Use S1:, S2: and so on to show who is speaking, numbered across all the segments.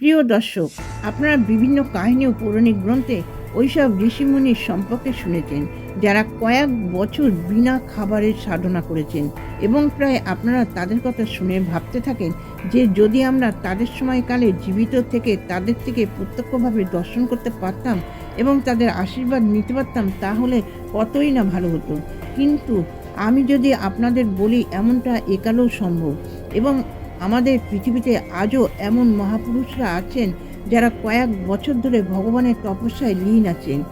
S1: প্রিয় দর্শক, আপনারা বিভিন্ন কাহিনী ও পৌরাণিক গ্রন্থে ওইসব ঋষিমুনির সম্পর্কে শুনেছেন, যারা কয়েক বছর বিনা খাবারের সাধনা করেছেন এবং প্রায় আপনারা তাদের কথা শুনে ভাবতে থাকেন যে যদি আমরা তাদের সময়কালে জীবিত থেকে তাদের থেকে প্রত্যক্ষভাবে দর্শন করতে পারতাম এবং তাদের আশীর্বাদ নিতে পারতাম, তাহলে কতই না ভালো হতো। কিন্তু আমি যদি আপনাদের বলি, এমনটা একালেও সম্ভব এবং আমাদের পৃথিবীতে আজও এমন মহাপুরুষরা আছেন যারা কয়েক বছর ধরে ভগবানের তপস্যায় লীন আছেন।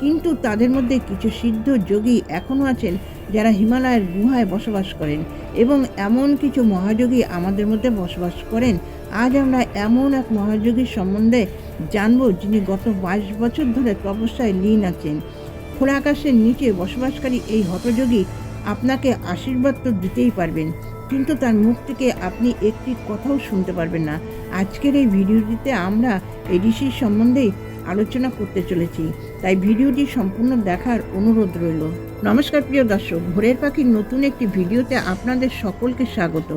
S1: কিন্তু তাদের মধ্যে কিছু সিদ্ধ যোগী এখনও আছেন যারা হিমালয়ের গুহায় বসবাস করেন এবং এমন কিছু মহাযোগী আমাদের মধ্যে বসবাস করেন। আজ আমরা এমন এক মহাযোগীর সম্বন্ধে জানব যিনি গত বাইশ বছর ধরে তপস্যায় লীন আছেন। খোলা আকাশের নিচে বসবাসকারী এই হতযোগী আপনাকে আশীর্বাদ তো দিতেই পারবেন। কিন্তু তার মুখ থেকে আপনি একটি কথাও শুনতে পারবেন না। আজকের এই ভিডিওটিতে আমরা এই ঋষির সম্বন্ধেই আলোচনা করতে চলেছি। তাই ভিডিওটি সম্পূর্ণ দেখার অনুরোধ রইল। নমস্কার, প্রিয় দর্শক। ভোরের পাখির নতুন একটি ভিডিওতে আপনাদের সকলকে স্বাগত।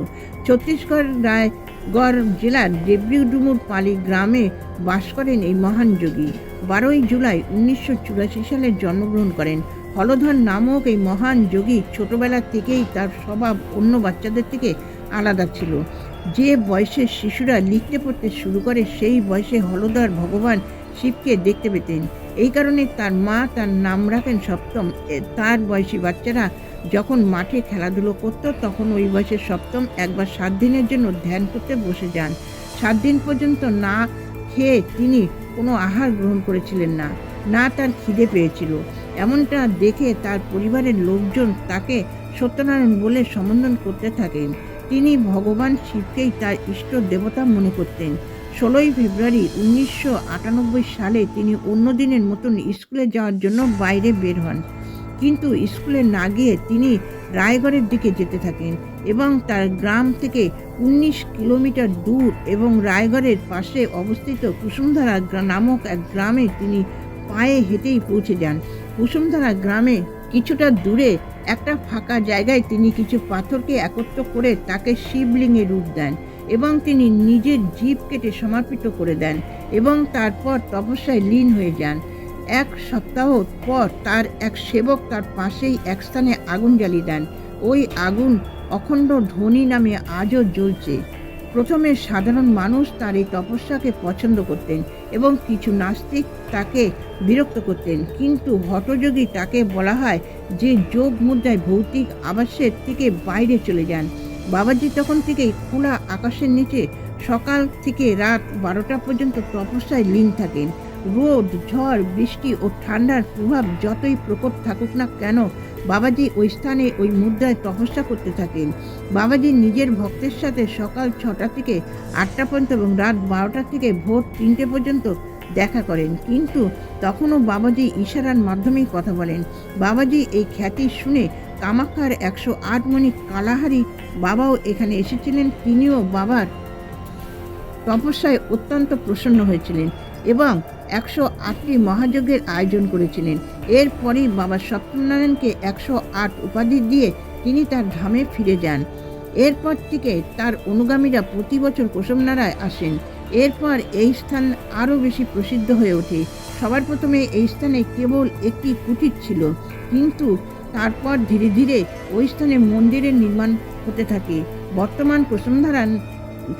S1: ছত্তিশগড় রায়গড় জেলার দেবরিডুমুর পালি গ্রামে বাস করেন এই মহান যোগী। বারোই জুলাই উনিশশো চুরাশি সালে জন্মগ্রহণ করেন। হলধর নামক এই মহান যোগী ছোটবেলা থেকেই তার স্বভাব অন্য বাচ্চাদের থেকে আলাদা ছিল। যে বয়সে শিশুরা লিখতে পড়তে শুরু করে, সেই বয়সে হলধর ভগবান শিবকে দেখতে পেতেন। এই কারণে তার মা তার নাম রাখেন সপ্তম। তার বয়সী বাচ্চারা যখন মাঠে খেলাধুলো করতো, তখন ওই বয়সের সপ্তম একবার সাত দিনের জন্য ধ্যান করতে বসে যান। সাত দিন পর্যন্ত না খেয়ে তিনি কোনো আহার গ্রহণ করেছিলেন না। না তার খিদে পেয়েছিল। এমনটা দেখে তার পরিবারের লোকজন তাকে সত্যনারায়ণ বলে সম্বোধন করতে থাকেন। তিনি ভগবান শিবকেই তার ইষ্ট দেবতা মনে করতেন। ষোলোই ফেব্রুয়ারি উনিশশো আটানব্বই সালে তিনি অন্য দিনের মতন স্কুলে যাওয়ার জন্য বাইরে বের হন। কিন্তু স্কুলে না গিয়ে তিনি রায়গড়ের দিকে যেতে থাকেন এবং তার গ্রাম থেকে উনিশ কিলোমিটার দূর এবং রায়গড়ের পাশে অবস্থিত কুসুমধারা নামক এক গ্রামে তিনি পায়ে হেঁটেই পৌঁছে যান। কুসুমধারা গ্রামে কিছুটা দূরে একটা ফাঁকা জায়গায় তিনি কিছু পাথরকে একত্র করে তাকে শিবলিঙ্গে রূপ দেন এবং তিনি নিজের জীব কেটে সমর্পিত করে দেন এবং তারপর তপস্যায় লীন হয়ে যান। এক সপ্তাহ পর তার এক সেবক তার পাশেই এক স্থানে আগুন জ্বালিয়ে দেন। ওই আগুন অখণ্ড ধ্বনি নামে আজও জ্বলছে। প্রথমে সাধারণ মানুষ তার এই তপস্যাকে পছন্দ করতেন এবং কিছু নাস্তিক তাকে বিরক্ত করতেন। কিন্তু হঠযোগী তাকে বলা হয় যে যোগ মুদ্রায় ভৌতিক আবাসের থেকে বাইরে চলে যান। বাবাজি তখন থেকেই খোলা আকাশের নিচে সকাল থেকে রাত বারোটা পর্যন্ত তপস্যায় লীন থাকেন। রোদ, ঝড়, বৃষ্টি ও ঠান্ডার প্রভাব যতই প্রকট থাকুক না কেন বাবাজি ওই স্থানে ওই মুদ্রায় তপস্যা করতে থাকেন। বাবাজি নিজের ভক্তের সাথে সকাল ছটা থেকে আটটা পর্যন্ত এবং রাত বারোটা থেকে ভোর তিনটে পর্যন্ত দেখা করেন। কিন্তু তখনও বাবাজি ইশারার মাধ্যমেই কথা বলেন। বাবাজি এই খ্যাতি শুনে কামাখ্যার একশো আট মণি কালাহারি বাবাও এখানে এসেছিলেন। তিনিও বাবার তপস্যায় অত্যন্ত প্রসন্ন হয়েছিলেন এবং একশো আটটি মহাযজ্ঞের আয়োজন করেছিলেন। এরপরেই বাবা সত্যনারায়ণকে একশো আট উপাধি দিয়ে তিনি তার ধামে ফিরে যান। এরপর থেকে তার অনুগামীরা প্রতি বছর কোসমনারায় আসেন। এরপর এই স্থান আরও বেশি প্রসিদ্ধ হয়ে ওঠে। সবার প্রথমে এই স্থানে কেবল একটি কুটির ছিল, কিন্তু তারপর ধীরে ধীরে ওই স্থানে মন্দিরের নির্মাণ হতে থাকে। বর্তমান কুসুমধারা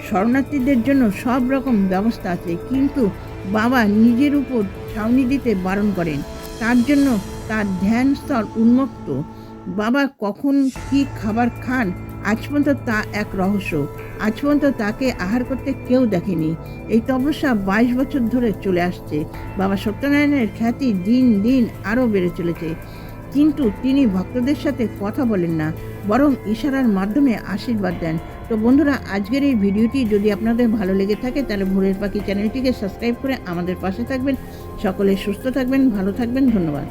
S1: শরণার্থীদের জন্য সব রকম ব্যবস্থা আছে, কিন্তু বাবা নিজের উপর ছাউনি দিতে বারণ করেন। তার জন্য তার ধ্যান স্থল উন্মুক্ত। বাবা কখন কি খাবার খান, আজ পর্যন্ত তা এক রহস্য। আজ পর্যন্ত তাকে আহার করতে কেউ দেখেনি। এই তপস্যা বাইশ বছর ধরে চলে আসছে। বাবা সত্যনারায়ণের খ্যাতি দিন দিন আরও বেড়ে চলেছে। কিন্তু তিনি ভক্তদের সাথে কথা বলেন না, বরং ইশারার মাধ্যমে আশীর্বাদ দেন। তো বন্ধুরা, আজকের এই ভিডিওটি যদি আপনাদের ভালো লেগে থাকে, তাহলে ভোরের পাখি চ্যানেলটিকে সাবস্ক্রাইব করে আমাদের পাশে থাকবেন। সকলে সুস্থ থাকবেন, ভালো থাকবেন, ধন্যবাদ।